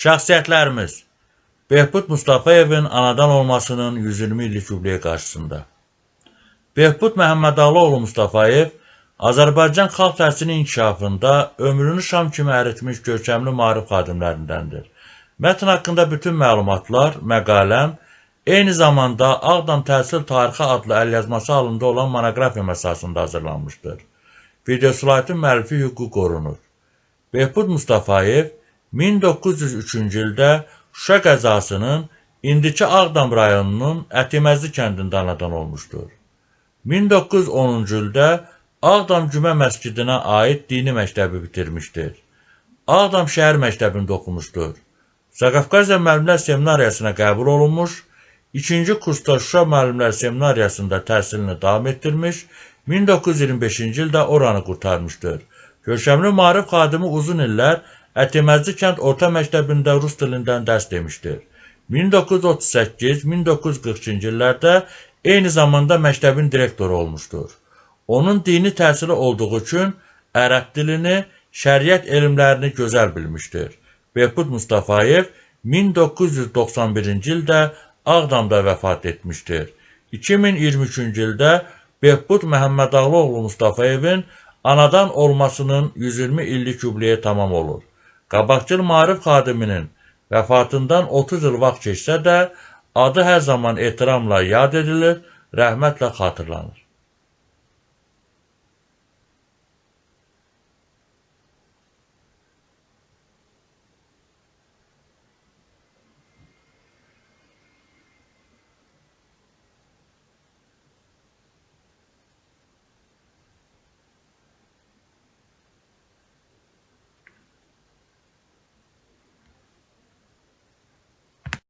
Şəxsiyyətlərimiz Behbud Mustafayevin anadan olmasının 120 illik yubileyi qarşısında. Behbud Məhəmmədağlıoğlu Mustafayev Azərbaycan xalq təhsilinin inkişafında ömrünü şam kimi əritmiş görkəmli maarif xadimlərindəndir. Mətn haqqında bütün məlumatlar məqaləm eyni zamanda Ağdam Təhsil Tarixi adlı əlyazması halında olan monoqrafiya əsasında hazırlanmışdır. Video slaytın müəllifi hüququ qorunur. Behbud Mustafayev 1903-cü ildə Şuşa qəzasının indiki Ağdam rayonunun Ətiməzli kəndində anadan olmuşdur. 1910-cu ildə Ağdam Cümə məscidinə aid dini məktəbi bitirmişdir. Ağdam şəhər məktəbində oxumuşdur. Zaqafqaziya müəllimlər seminariyasına qəbul olunmuş, ikinci kursda Şuşa müəllimlər seminariyasında təhsilini davam etdirmiş, 1925-ci ildə oranı qurtarmışdır. Görkəmli maarif xadimi uzun illər Ətiməzli kənd orta məktəbində rus dilindən dərs demişdir. 1938-1942-ci illərdə eyni zamanda məktəbin direktoru olmuşdur. Onun dini təhsili olduğu üçün ərəb dilini, şəriət elmlərini gözəl bilmişdir. Behbud Mustafayev 1991-ci ildə Ağdamda vəfat etmişdir. 2023-cü ildə Behbud Məhəmmədağlıoğlu Mustafayevin anadan olmasının 120 illik yubileyi tamam olur. Qabaqcıl maarif xadiminin vəfatından 30 il vaxt keçsə də, adı hər zaman ehtiramla yad edilir, rəhmətlə xatırlanır.